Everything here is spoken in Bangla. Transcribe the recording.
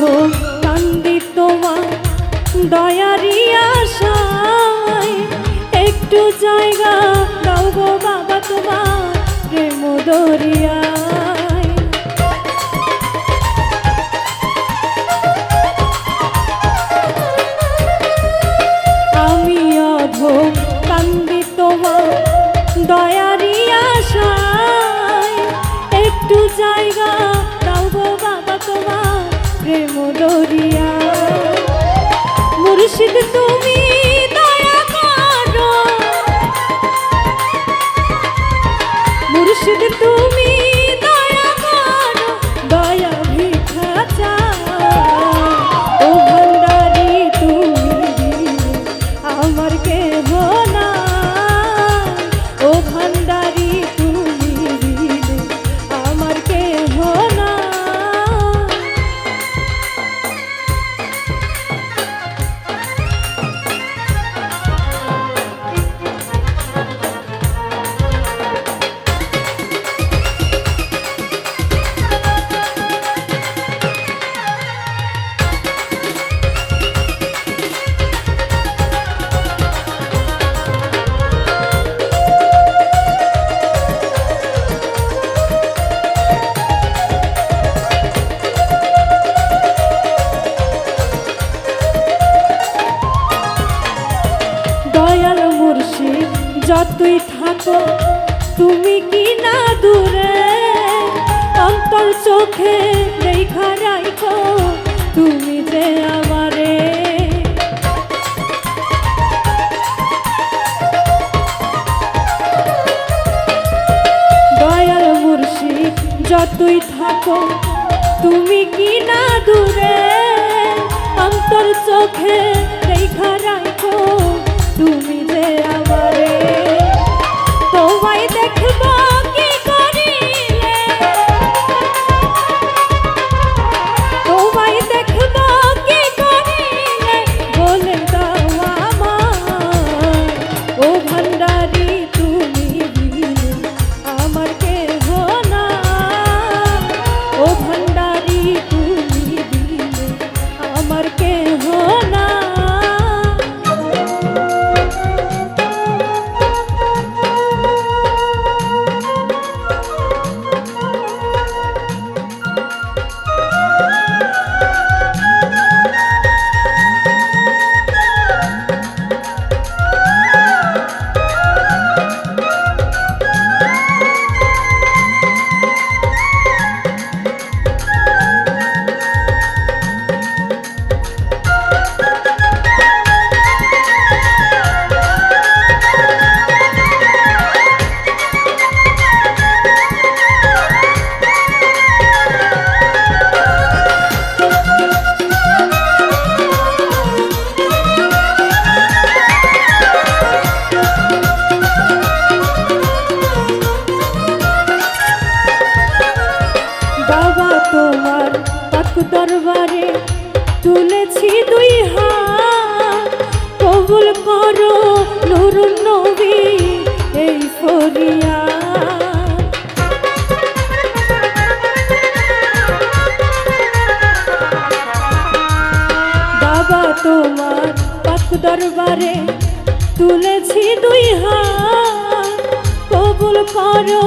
অধম কান্দি তোমার দয়ারি একটু জায়গা দাও গো বাবা তোমার প্রেম দরিয়ায় প্রেম দরিয়া মুর্শিদ তুমি যতই থাকো, তুমি কি না দূরে? অন্তর চোখে দেখা রাখো, তুমি যে আমারে। দয়াল মুর্শিদ, যতই থাকো, তুমি কি না দূরে? অন্তর চোখে দেখা রাখো। তোমার পাক দরবারে তুলেছি দুই হাত। কবুল করো নুরুন নবী, এই ফরিয়া। বাবা তোমার পাক দরবারে তুলেছি দুই হাত। কবুল করো